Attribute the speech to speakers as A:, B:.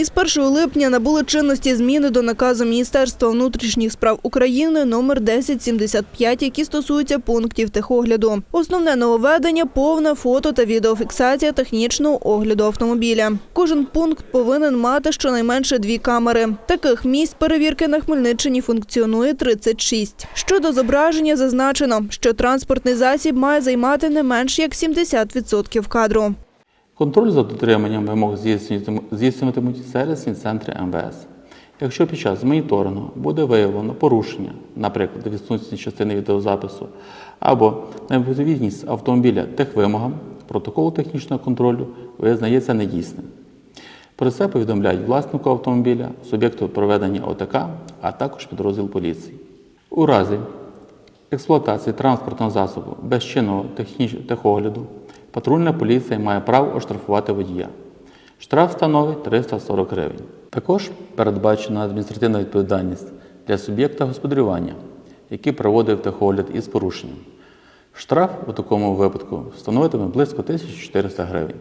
A: Із 1 липня набули чинності зміни до наказу Міністерства внутрішніх справ України номер 1075, які стосуються пунктів техогляду. Основне нововведення – повна фото та відеофіксація технічного огляду автомобіля. Кожен пункт повинен мати щонайменше дві камери. Таких місць перевірки на Хмельниччині функціонує 36. Щодо зображення зазначено, що транспортний засіб має займати не менш як 70% кадру.
B: Контроль за дотриманням вимог здійснюватимуть- сервісні центри МВС. Якщо під час моніторингу буде виявлено порушення, наприклад, відсутність частини відеозапису або невідповідність автомобіля техвимогам, протокол технічного контролю визнається недійсним. Про це повідомляють власнику автомобіля, суб'єкту проведення ОТК, а також підрозділ поліції. У разі експлуатації транспортного засобу без чинного техогляду патрульна поліція має право оштрафувати водія. Штраф становить 340 гривень. Також передбачена адміністративна відповідальність для суб'єкта господарювання, який проводив техогляд із порушенням. Штраф у такому випадку становитиме близько 1400 гривень.